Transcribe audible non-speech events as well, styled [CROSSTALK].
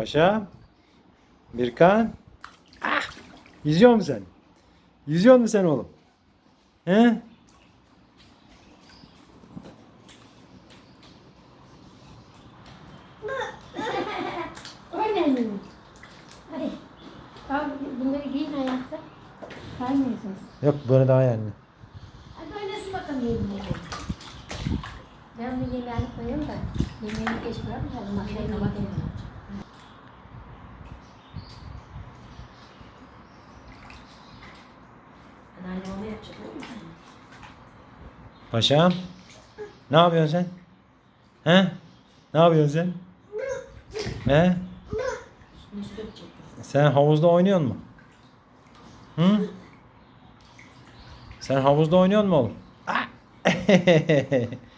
Paşa. Birkan. Ah! Yüzüyor musun sen? Yüzüyor musun sen oğlum? He? Oynayın. Hadi. Al bunları giyin ayakta. Kaymıyorsunuz. Yok böyle daha anne. Hadi oynasın bakalım yemeğini. Ben bir yemeğini koyayım da yemeğini geç bırakmayalım. Makineyi yapacak? Paşam. Ne yapıyorsun sen? He? Ne yapıyorsun sen? He? Üstüne su dökecek. Sen havuzda oynuyor mu? Hı? Sen havuzda oynuyor mu oğlum? Ah! [LAUGHS]